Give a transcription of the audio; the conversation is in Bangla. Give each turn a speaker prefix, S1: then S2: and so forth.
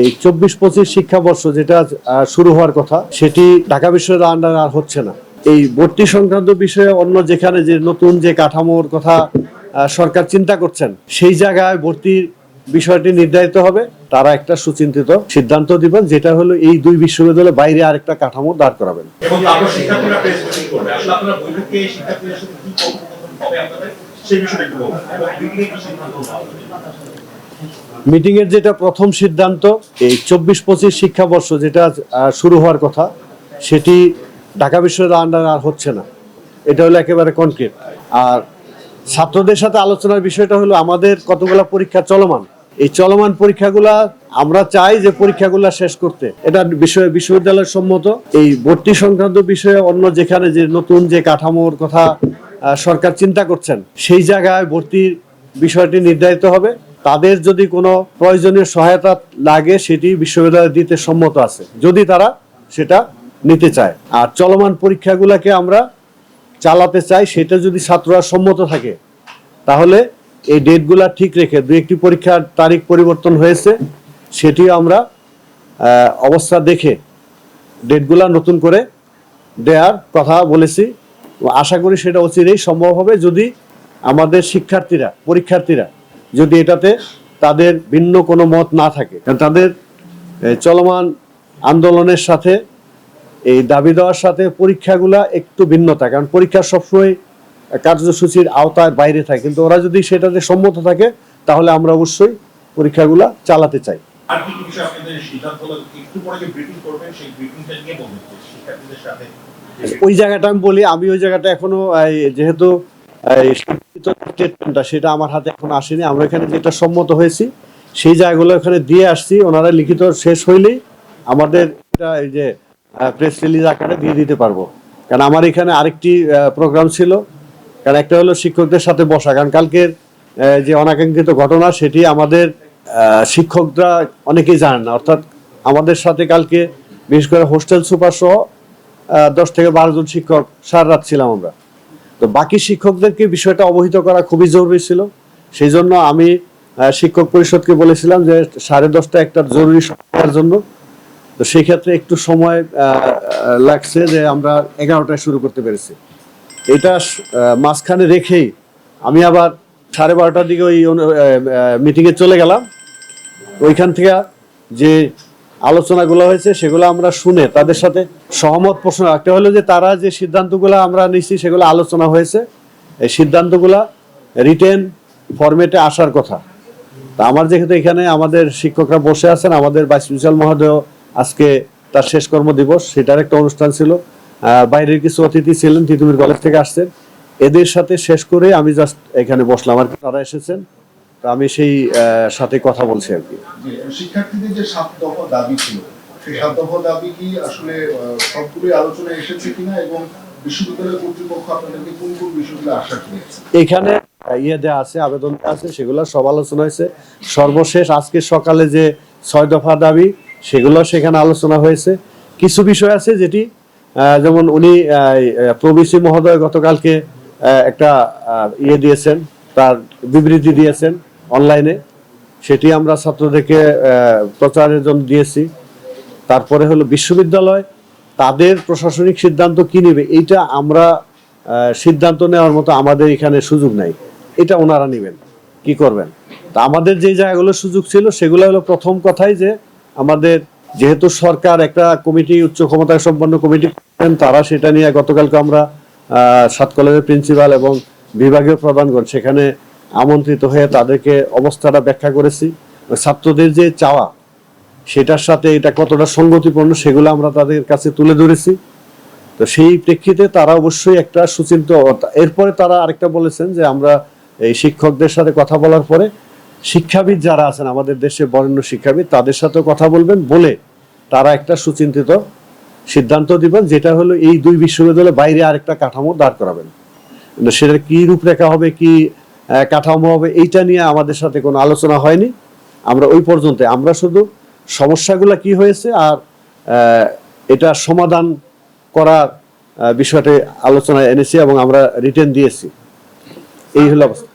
S1: এই চব্বিশ পঁচিশ শিক্ষাবর্ষ যেটা শুরু হওয়ার কথা, সেটি ঢাকা বিশ্ববিদ্যালয়ের আন্ডারে আর হচ্ছে না। এই ভর্তি সংক্রান্ত বিষয়ে অন্য যেখানে যে নতুন যে কাঠামোর কথা সরকার চিন্তা করছেন, সেই জায়গায় ভর্তির বিষয়টি নির্ধারিত হবে। তারা একটা সুচিন্তিত সিদ্ধান্ত দিবেন, যেটা হলো এই দুই বিশ্ববিদ্যালয়ের বাইরে আরেকটা কাঠামো দাঁড় করাবেন।
S2: একটু বলুন এবং মিটিংয়ে কি সিদ্ধান্ত নেওয়া হবে
S1: মিটিং এর যেটা প্রথম সিদ্ধান্ত, এই চব্বিশ পঁচিশ শিক্ষাবর্ষ যেটা শুরু হওয়ার কথা, সেটি ঢাকা বিশ্ববিদ্যালয়ের আন্ডার আর হচ্ছে না। এটা হলো একেবারে কনক্রিট আর ছাত্রদের সাথে আলোচনার বিষয়টা হলো, আমাদের কতগুলা পরীক্ষা চলমান? এই চলমান পরীক্ষাগুলা, আমরা চাই যে পরীক্ষাগুলা শেষ করতে। এটা বিষয়ে, বিশ্ববিদ্যালয় সম্মত। এই ভর্তি সংক্রান্ত বিষয়ে অন্য যেখানে যে নতুন যে কাঠামোর কথা সরকার চিন্তা করছেন, সেই জায়গায় ভর্তির বিষয়টি নির্ধারিত হবে। তাদের যদি কোনো প্রয়োজনীয় সহায়তা লাগে, সেটি বিশ্ববিদ্যালয় দিতে সম্মত আছে। যদি তারা সেটা নিতে চায়। আর চলমান পরীক্ষাগুলোকে আমরা চালাতে চাই, সেটা যদি ছাত্ররা সম্মত থাকে, তাহলে এই ডেটগুলা ঠিক রেখে দু একটি পরীক্ষার তারিখ পরিবর্তন হয়েছে, সেটিও আমরা অবস্থা দেখে ডেটগুলা নতুন করে দেওয়ার কথা বলেছি। আশা করি সেটা অচিরেই সম্ভব হবে। যদি আমাদের শিক্ষার্থীরা, পরীক্ষার্থীরা যদি এটাতে তাদের ভিন্ন কোনো মত না থাকে কারণ তাদের চলমান আন্দোলনের সাথে এই দাবি দেওয়ার সাথে পরীক্ষাগুলা একটু ভিন্নতা কারণ পরীক্ষা সবসময় কার্যসূচির আওতায় বাইরে থাকে কিন্তু ওরা যদি সেটাতে সম্মত থাকে তাহলে আমরা অবশ্যই পরীক্ষাগুলা চালাতে চাই। ওই জায়গাটা আমি বলি আমি ওই জায়গাটা এখনও যেহেতু সেটা আমার হাতে এখন আসেনি। আমরা এখানে যেটা সম্মত হয়েছি, সেই জায়গাগুলো এখানে দিয়ে আসছি। ওনারা লিখিত শেষ হইলেই আমাদের এটা এই যে প্রেস রিলিজ আকারে দিয়ে দিতে পারব। কারণ আমার এখানে আরেকটি প্রোগ্রাম ছিল। কারণ একটা হলো শিক্ষকদের সাথে বসা। কারণ কালকের যে অনাকাঙ্ক্ষিত ঘটনা, সেটি আমাদের শিক্ষকরা অনেকেই জানেন না। অর্থাৎ আমাদের সাথে কালকে বিশেষ করে হোস্টেল সুপার সহ দশ থেকে বারো জন শিক্ষক সার রাত ছিলাম আমরা। তো বাকি শিক্ষকদেরকে বিষয়টা অবহিত করা খুবই জরুরি ছিল। সেই জন্য আমি শিক্ষক পরিষদকে বলেছিলাম যে সাড়ে দশটা একটা জরুরি সময়ের জন্য। তো সেই ক্ষেত্রে একটু সময় লাগছে যে আমরা এগারোটায় শুরু করতে পেরেছি। এটা মাঝখানে রেখেই আমি আবার সাড়ে বারোটার দিকে ওই মিটিংয়ে চলে গেলাম। ওইখান থেকে যে আলোচনাগুলো হয়েছে, সেগুলো আমরা শুনে তাদের সাথে সহমত প্রশ্ন একটা হলো যে তারা যে সিদ্ধান্তগুলো আমরা নিচ্ছি সেগুলো আলোচনা হয়েছে। এই সিদ্ধান্তগুলো রিটেন ফরম্যাটে আসার কথা। তা আমার যেহেতু এখানে আমাদের শিক্ষকরা বসে আছেন, আমাদের ভাইস প্রিন্সিপাল মহোদয় আজকে তার শেষ কর্ম দিবস, সেটার একটা অনুষ্ঠান ছিল। বাইরের কিছু অতিথি ছিলেন, তিতুমির কলেজ থেকে আসছেন। এদের সাথে শেষ করে আমি জাস্ট এখানে বসলাম আর তারা এসেছেন। তো আমি সেই সাথে কথা বলছি আর কি।
S3: শিক্ষার্থীদের যে সাত দফা দাবি ছিল সেই সাত দফা দাবি কি আসলে আহ, সবগুলোই আলোচনায় এসেছে কিনা এবং বিশ্ববিদ্যালয় কর্তৃপক্ষ আপনাদেরকে কোন কোন বিষয়গুলো আশ্বাস দিয়েছে
S1: এখানে ইয়ে দেওয়া আছে আবেদন আছে সেগুলো সব আলোচনা হয়েছে। সর্বশেষ আজকে সকালে যে ছয় দফা দাবি সেগুলো সেখানে আলোচনা হয়েছে। কিছু বিষয় আছে যেটি আহ, যেমন উনি প্রবিসি মহোদয় গতকালকে একটা ইয়ে দিয়েছেন তার বিবৃতি দিয়েছেন। অনলাইনে। সেটি আমরা ছাত্রদেরকে প্রচারের জন্য দিয়েছি। তারপরে হলো বিশ্ববিদ্যালয়, তাদের প্রশাসনিক সিদ্ধান্ত কি নেবে, এইটা আমরা সিদ্ধান্ত নেওয়ার মতো আমাদের এখানে সুযোগ নাই। এটা ওনারা নেবেন, কি করবেন? তা আমাদের যে জায়গাগুলো সুযোগ ছিল, সেগুলো হলো প্রথম কথাই যে, আমাদের যেহেতু সরকার একটা কমিটি, উচ্চ ক্ষমতা সম্পন্ন কমিটি তারা সেটা নিয়ে গতকালকে আমরা সাত কলেজের প্রিন্সিপাল এবং বিভাগীয় প্রধানগণ, সেখানে আমন্ত্রিত হয়ে তাদেরকে অবস্থাটা ব্যাখ্যা করেছি। ছাত্রদের যে চাওয়া, সেটার সাথে এটা কতটা সঙ্গতিপূর্ণ সেগুলো আমরা তাদের কাছে তুলে ধরেছি। তো সেই প্রেক্ষিতে তারা অবশ্যই একটা সুচিন্ত, এরপরে তারা আরেকটা বলেছেন যে আমরা এই শিক্ষকদের সাথে কথা বলার পরে শিক্ষাবিদ যারা আছেন, আমাদের দেশে বরেণ্য শিক্ষাবিদ, তাদের সাথে কথা বলবেন বলে তারা একটা সুচিন্তিত সিদ্ধান্ত দিবেন, যেটা হলো এই দুই বিশ্ববিদ্যালয়ের বাইরে আরেকটা কাঠামো দাঁড় করাবেন। সেটা কি রূপরেখা হবে, কি কাঠামো হবে, এইটা নিয়ে আমাদের সাথে কোনো আলোচনা হয়নি। আমরা ওই পর্যন্ত, আমরা শুধু সমস্যাগুলো কি হয়েছে আর এটা সমাধান করার বিষয়টি আলোচনায় এনেছি এবং আমরা রিটার্ন দিয়েছি। এই হলো অবস্থা।